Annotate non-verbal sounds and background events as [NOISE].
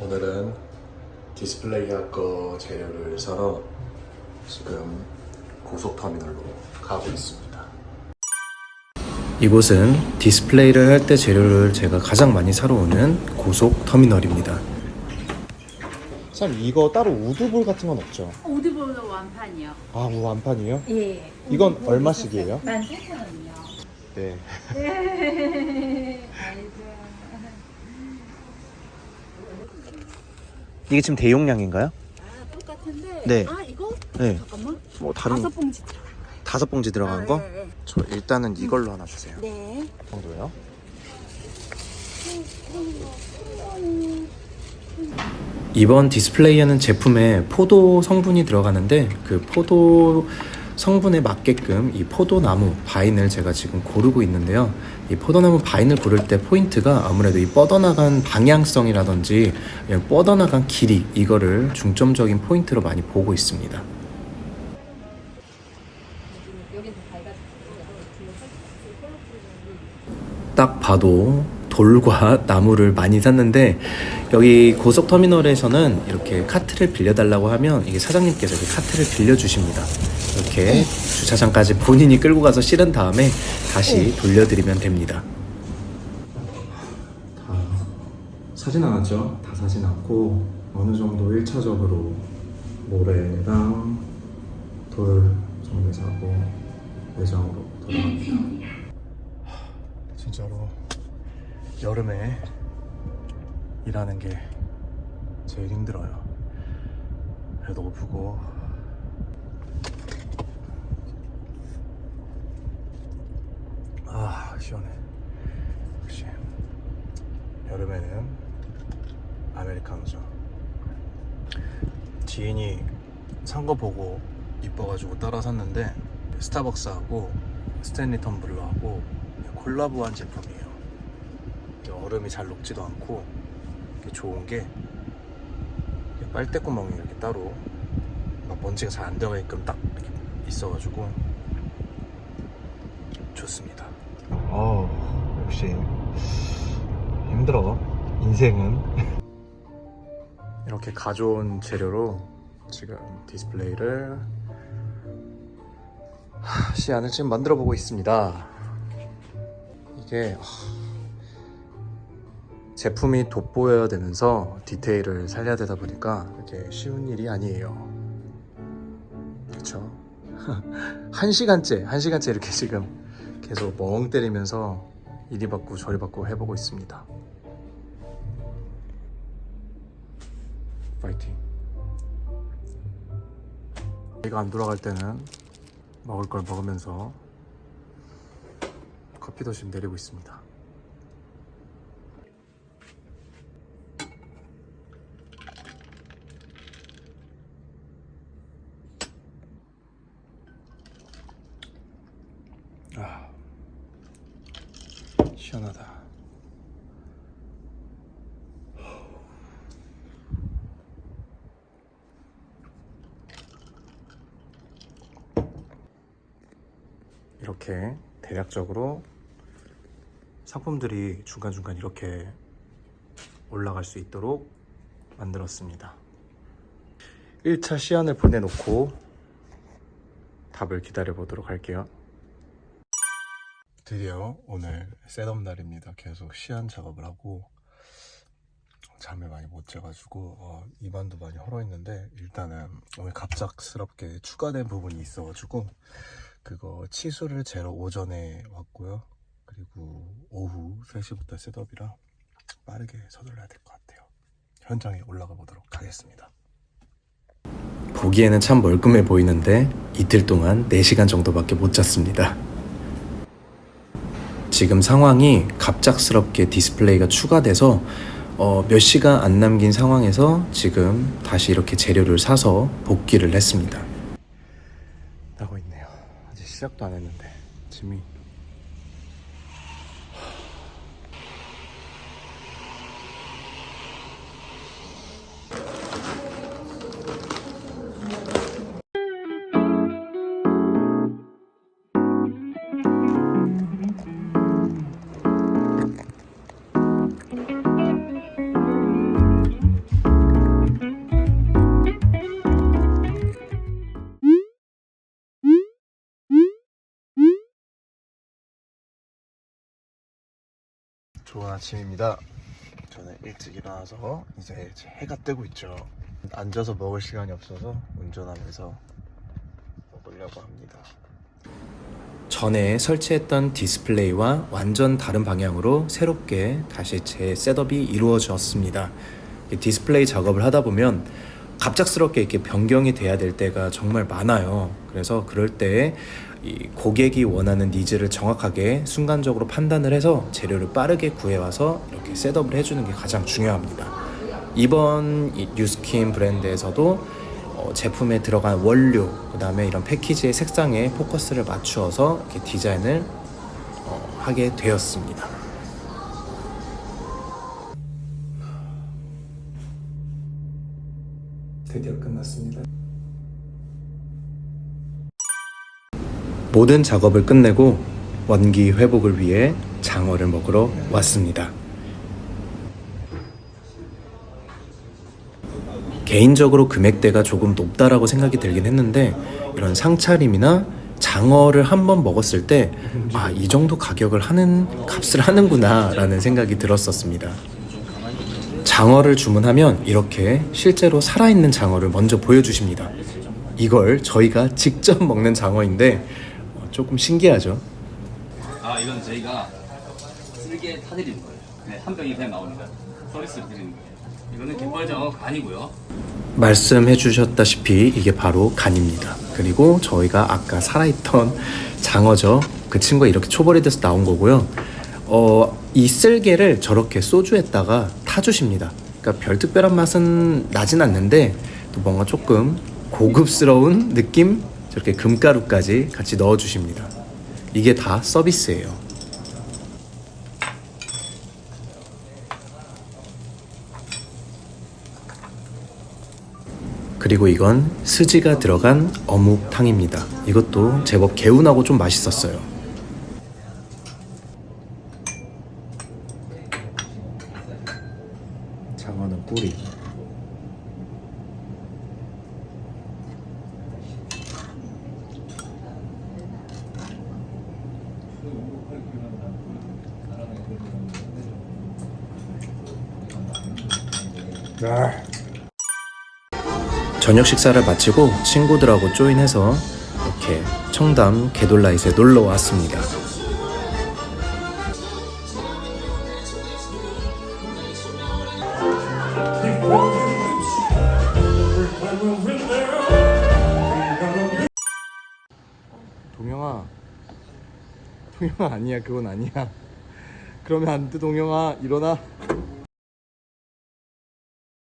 오늘은 디스플레이 할거 재료를 사러 지금 고속터미널로 가고 있습니다. 이곳은 디스플레이를 할 때 재료를 제가 가장 많이 사러 오는 고속터미널입니다. 참 이거 따로 우드볼 같은 건 없죠? 오디블 완판이요. 아, 완판이에요? 예. 이건 얼마씩이에요? 14,000원이요. 네. [LAUGHS] 아이고. 이게 지금 대용량인가요? 아, 똑같은데. 네. 아, 이거? 네. 잠깐만. 뭐 다른 다섯 봉지. 다섯 봉지 들어간 아, 거? 네, 네. 저 일단은 이걸로 하나 주세요. 네. 이 정도요? 이번 디스플레이에는 제품에 포도 성분이 들어가는데 그 포도 성분에 맞게끔 이 포도나무 바인을 제가 지금 고르고 있는데요. 이 포도나무 바인을 고를 때 포인트가 아무래도 이 뻗어나간 방향성이라든지 그냥 뻗어나간 길이 이거를 중점적인 포인트로 많이 보고 있습니다. 딱 봐도 돌과 [LAUGHS] 나무를 많이 샀는데 여기 고속터미널에서는 이렇게 카트를 빌려달라고 하면 이게 사장님께서 카트를 빌려주십니다. 이렇게 주차장까지 본인이 끌고 가서 실은 다음에 다시 돌려드리면 됩니다. 다 사진 않았죠? 다 사진 않고 어느 정도 1차적으로 모래랑 돌 정도 사고 내장으로 돌아갑니다. 진짜로 여름에 일하는 게 제일 힘들어요. 배도 고프고 아 시원해. 역시 여름에는 아메리카노죠. 지인이 산 거 보고 이뻐가지고 따라 샀는데 스타벅스하고 스탠리 텀블러하고 콜라보한 제품이에요. 얼음이 잘 녹지도 않고 좋은 게 빨대 구멍이 이렇게 따로 막 먼지가 잘 안 들어가게끔 딱 있어가지고 좋습니다. 어 역시 힘들어 인생은 이렇게 가져온 재료로 지금 디스플레이를 하, 시안을 지금 만들어 보고 있습니다. 이게 하, 제품이 돋보여야 되면서 디테일을 살려야 되다 보니까 이렇게 쉬운 일이 아니에요. 그렇죠? [LAUGHS] 한 시간째, 한 시간째 이렇게 지금 계속 멍 때리면서 이리 받고 저리 받고 해보고 있습니다. 파이팅. 이가 안 돌아갈 때는 먹을 걸 먹으면서 커피도 지금 내리고 있습니다. 아, 시원하다. 이렇게 대략적으로 상품들이 중간중간 이렇게 올라갈 수 있도록 만들었습니다. 1차 시안을 보내놓고 답을 기다려 보도록 할게요. 드디어 오늘 셋업 날입니다. 계속 시안 작업을 하고 잠을 많이 못 자가지고 어, 입안도 많이 헐어있는데 일단은 오늘 갑작스럽게 추가된 부분이 있어가지고 그거 치수를 재러 오전에 왔고요. 그리고 오후 3시부터 셋업이라 빠르게 서둘러야 될 것 같아요. 현장에 올라가 보도록 하겠습니다. 보기에는 참 멀끔해 보이는데 이틀 동안 4시간 정도밖에 못 잤습니다. 지금 상황이 갑작스럽게 디스플레이가 추가돼서 어, 몇 시간 안 남긴 상황에서 지금 다시 이렇게 재료를 사서 복귀를 했습니다. 나고 있네요. 아직 시작도 안 했는데 짐이 좋은 아침입니다. 저는 일찍 일어나서 이제 해가 뜨고 있죠. 앉아서 먹을 시간이 없어서 운전하면서 먹으려고 합니다. 전에 설치했던 디스플레이와 완전 다른 방향으로 새롭게 다시 제 셋업이 이루어졌습니다. 이 디스플레이 작업을 하다 보면 갑작스럽게 이렇게 변경이 돼야 될 때가 정말 많아요. 그래서 그럴 때이 고객이 원하는 니즈를 정확하게 순간적으로 판단을 해서 재료를 빠르게 구해와서 이렇게 셋업을 해주는 게 가장 중요합니다. 이번 이 뉴스킨 브랜드에서도 어, 제품에 들어간 원료, 그 다음에 이런 패키지의 색상에 포커스를 맞추어서 이렇게 디자인을 어, 하게 되었습니다. 드디어 끝났습니다. 모든 작업을 끝내고 원기 회복을 위해 장어를 먹으러 왔습니다. 개인적으로 금액대가 조금 높다라고 생각이 들긴 했는데 이런 상차림이나 장어를 한 번 먹었을 때 아 이 정도 가격을 하는 값을 하는구나라는 생각이 들었었습니다. 장어를 주문하면 이렇게 실제로 살아있는 장어를 먼저 보여주십니다. 이걸 저희가 직접 먹는 장어인데 어, 조금 신기하죠. 아 이건 저희가 쓸개 타드리는 거예요. 네, 한 병이 그냥 나옵니다. 서비스를 드리는 거예요. 이거는 갯벌장어 간이고요. 말씀해 주셨다시피 이게 바로 간입니다. 그리고 저희가 아까 살아있던 장어죠. 그 친구가 이렇게 초벌이 돼서 나온 거고요. 어, 이 쓸개를 저렇게 소주에다가 타주십니다. 그러니까 별 특별한 맛은 나진 않는데 또 뭔가 조금 고급스러운 느낌? 저렇게 금가루까지 같이 넣어 주십니다. 이게 다 서비스예요. 그리고 이건 스지가 들어간 어묵탕입니다. 이것도 제법 개운하고 좀 맛있었어요. 장어는 꼬리. 저녁 식사를 마치고 친구들하고 조인해서 이렇게 청담 개돌라이트에 놀러 왔습니다. 동영아, 동영아 아니야, 그건 아니야. 그러면 안 돼, 동영아, 일어나.